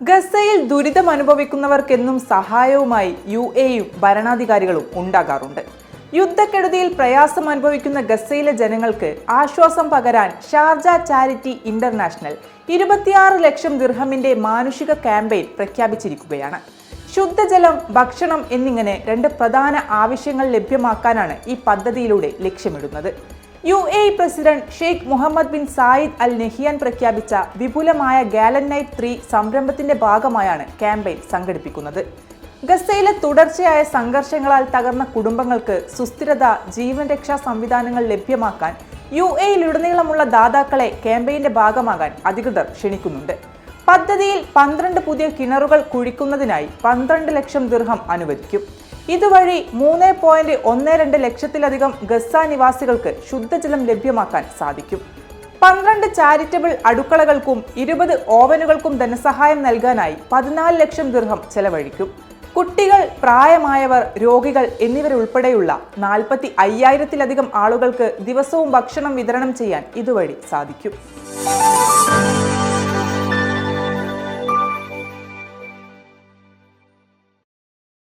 ഗസയിൽ ദുരിതം അനുഭവിക്കുന്നവർക്കെന്നും സഹായവുമായി യു എയും ഭരണാധികാരികളും ഉണ്ടാകാറുണ്ട്. യുദ്ധക്കെടുതിയിൽ പ്രയാസം അനുഭവിക്കുന്ന ഗസയിലെ ജനങ്ങൾക്ക് ആശ്വാസം പകരാൻ ഷാർജ ചാരിറ്റി ഇന്റർനാഷണൽ ഇരുപത്തിയാറ് ലക്ഷം ദിർഹമിന്റെ മാനുഷിക ക്യാമ്പയിൻ പ്രഖ്യാപിച്ചിരിക്കുകയാണ്. ശുദ്ധജലം ഭക്ഷണം എന്നിങ്ങനെ രണ്ട് പ്രധാന ആവശ്യങ്ങൾ ലഭ്യമാക്കാനാണ് ഈ പദ്ധതിയിലൂടെ ലക്ഷ്യമിടുന്നത്. U A president Sheikh Mohammed bin Zayed Al Nahyan പ്രഖ്യാപിച്ച വിപുലമായ ഗാലൻ നൈറ്റ് ത്രീ സംരംഭത്തിന്റെ ഭാഗമായാണ് ക്യാമ്പയിൻ സംഘടിപ്പിക്കുന്നത്. ഗസയിലെ തുടർച്ചയായ സംഘർഷങ്ങളാൽ തകർന്ന കുടുംബങ്ങൾക്ക് സുസ്ഥിരത ജീവൻ രക്ഷാ സംവിധാനങ്ങൾ ലഭ്യമാക്കാൻ യു എയിലുടനീളമുള്ള ദാതാക്കളെ ക്യാമ്പയിന്റെ ഭാഗമാകാൻ അധികൃതർ ക്ഷണിക്കുന്നുണ്ട്. പദ്ധതിയിൽ പന്ത്രണ്ട് പുതിയ കിണറുകൾ കുഴിക്കുന്നതിനായി പന്ത്രണ്ട് ലക്ഷം ദീർഘം അനുവദിക്കും. ഇതുവഴി മൂന്ന് പോയിന്റ് ഒന്ന് രണ്ട് ലക്ഷത്തിലധികം ഗസ നിവാസികൾക്ക് ശുദ്ധജലം ലഭ്യമാക്കാൻ സാധിക്കും. പന്ത്രണ്ട് ചാരിറ്റബിൾ അടുക്കളകൾക്കും ഇരുപത് ഓവനുകൾക്കും ധനസഹായം നൽകാനായി പതിനാല് ലക്ഷം ദിർഹം ചെലവഴിക്കും. കുട്ടികൾ പ്രായമായവർ രോഗികൾ എന്നിവരുൾപ്പെടെയുള്ള നാൽപ്പത്തി അയ്യായിരത്തിലധികം ആളുകൾക്ക് ദിവസവും ഭക്ഷണം വിതരണം ചെയ്യാൻ ഇതുവഴി സാധിക്കും.